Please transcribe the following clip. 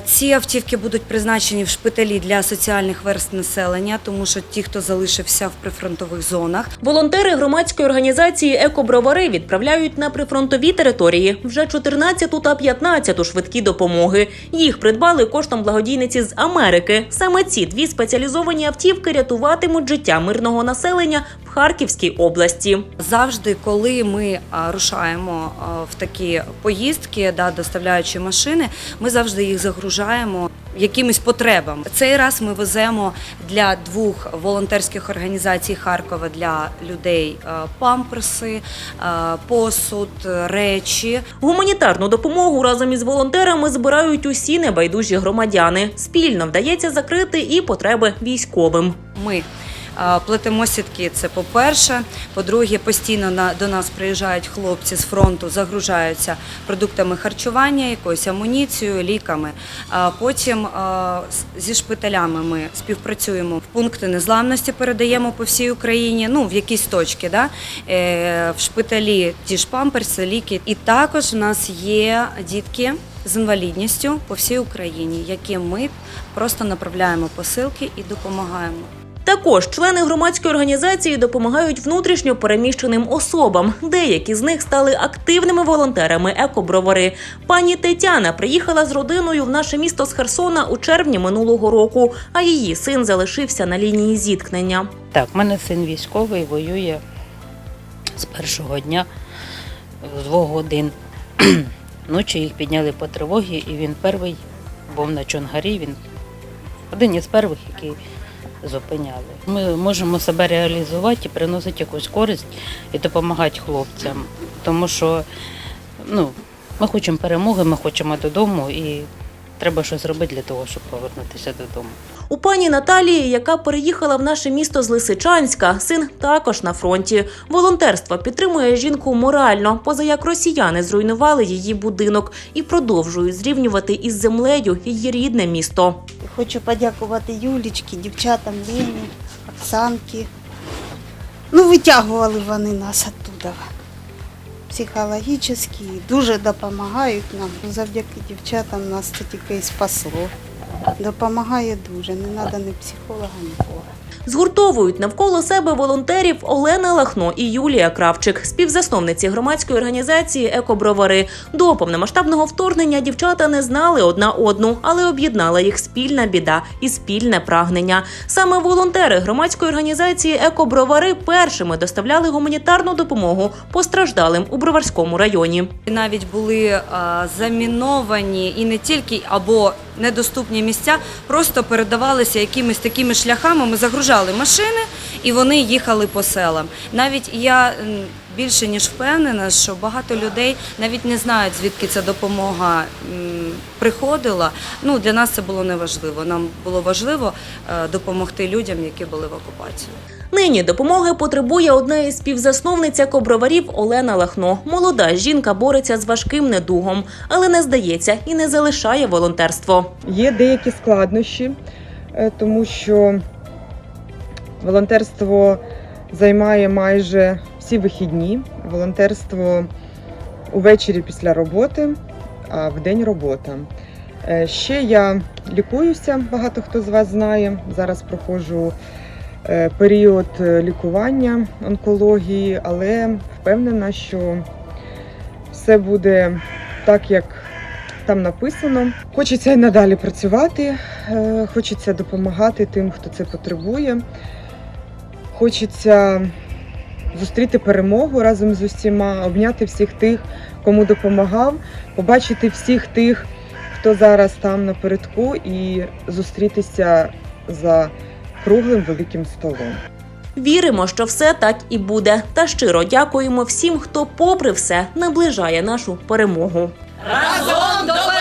Ці автівки будуть призначені в шпиталі для соціальних верст населення, тому що ті, хто залишився в прифронтових зонах, Волонтери громадської організації Екобровари відправляють на прифронтові території вже 14 та 15 швидкі допомоги. Їх придбали коштом благодійниці з Америки. Саме ці дві спеціалізовані автівки рятуватимуть життя мирного населення в Харківській області. Завжди, коли ми рушаємо в такі поїздки, да, доставляючи машини, ми завжди їх загружаємо якимись потребам. Цей раз ми веземо для двох волонтерських організацій Харкова для людей памперси, посуд, речі. Гуманітарну допомогу разом із волонтерами збирають усі небайдужі громадяни. Спільно вдається закрити і потреби військовим. Ми плетемо сітки. Це по-перше. По-друге, постійно до нас приїжджають хлопці з фронту, загружаються продуктами харчування, якоюсь амуніцією, ліками. Потім зі шпиталями ми співпрацюємо в пункти незламності, передаємо по всій Україні. Ну в якісь точки, да е, в шпиталі ті ж памперси, ліки. І також в нас є дітки. З інвалідністю по всій Україні, яким ми просто направляємо посилки і допомагаємо. Також члени громадської організації допомагають внутрішньо переміщеним особам. Деякі з них стали активними волонтерами екобровари. Пані Тетяна приїхала з родиною в наше місто з Херсона у червні минулого року, а її син залишився на лінії зіткнення. Так, в мене син військовий, воює з першого дня з двох годин. Ночі їх підняли по тривогі, і він перший був на Чонгарі. Він один із перших, які зупиняли. Ми можемо себе реалізувати і приносити якусь користь і допомагати хлопцям. Тому що ну, ми хочемо перемоги, ми хочемо додому і треба щось робити для того, щоб повернутися додому. У пані Наталії, яка переїхала в наше місто з Лисичанська, син також на фронті. Волонтерство підтримує жінку морально, поза як росіяни зруйнували її будинок і продовжують зрівнювати із землею її рідне місто. Хочу подякувати Юлічці, дівчатам Лені, Оксанки. Ну, витягували вони нас оттуда. Психологічно, дуже допомагають нам. Завдяки дівчатам нас це тільки і спасло. Допомагає дуже, не треба ні психолога, нікого. Згуртовують навколо себе волонтерів Олена Лахно і Юлія Кравчик, співзасновниці громадської організації Екобровари. До повномасштабного вторгнення дівчата не знали одна одну, але об'єднала їх спільна біда і спільне прагнення. Саме волонтери громадської організації Екобровари першими доставляли гуманітарну допомогу постраждалим у Броварському районі. Навіть були а, заміновані і не тільки або недоступні місця, просто передавалися якимись такими шляхами. Ми загружали машини і вони їхали по селам. Навіть я більше ніж впевнена, що багато людей навіть не знають, звідки ця допомога приходила. Ну для нас це було неважливо. Нам було важливо е, допомогти людям, які були в окупації. Нині допомоги потребує одна із співзасновниць екоброварів Олена Лахно. Молода жінка бореться з важким недугом, але не здається і не залишає волонтерство. Є деякі складнощі, е, тому що волонтерство займає майже всі вихідні. Волонтерство увечері після роботи, а вдень робота. Е, Ще я лікуюся, багато хто з вас знає. Зараз проходжу е, період е, лікування онкології, але впевнена, що все буде так, як там написано. Хочеться і надалі працювати, хочеться допомагати тим, хто це потребує. Хочеться зустріти перемогу разом з усіма, обняти всіх тих, кому допомагав, побачити всіх тих, хто зараз там напередку, і зустрітися за круглим великим столом. Віримо, що все так і буде. Та щиро дякуємо всім, хто, попри все, наближає нашу перемогу. Разом до перемоги!